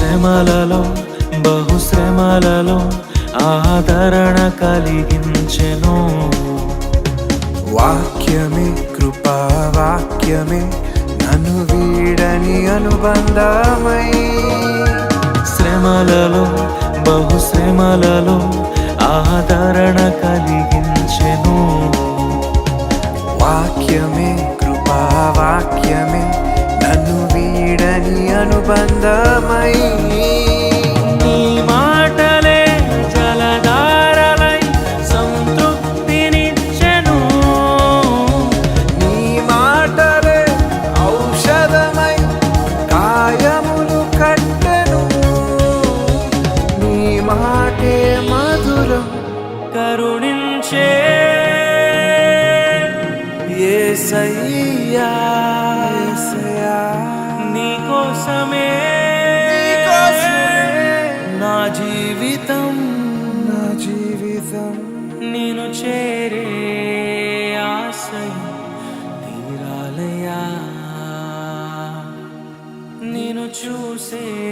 శ్రమలలో బహుశ్రమలలో ఆదరణ కలిగించెను. వాక్యమే కృపా వాక్యమే నన్ను వీడని అనుబంధమై. శ్రమలలో బహుశ్రమలలో ఆదరణ కలిగించెను. వాక్యమే అనుబంధమై నీ మాటలే జలధారలై సంతృప్తినిచ్చెను నీ మాటలే ఔషధమై కాయములు కట్టెను. నీ మాటే మధురం కరుణించే యేసయ్యా యేసయ్యా నీకోసమే. నా జీవితం. నా జీవితం. నేను చేరే ఆశయం తీరాలయా నేను చూసే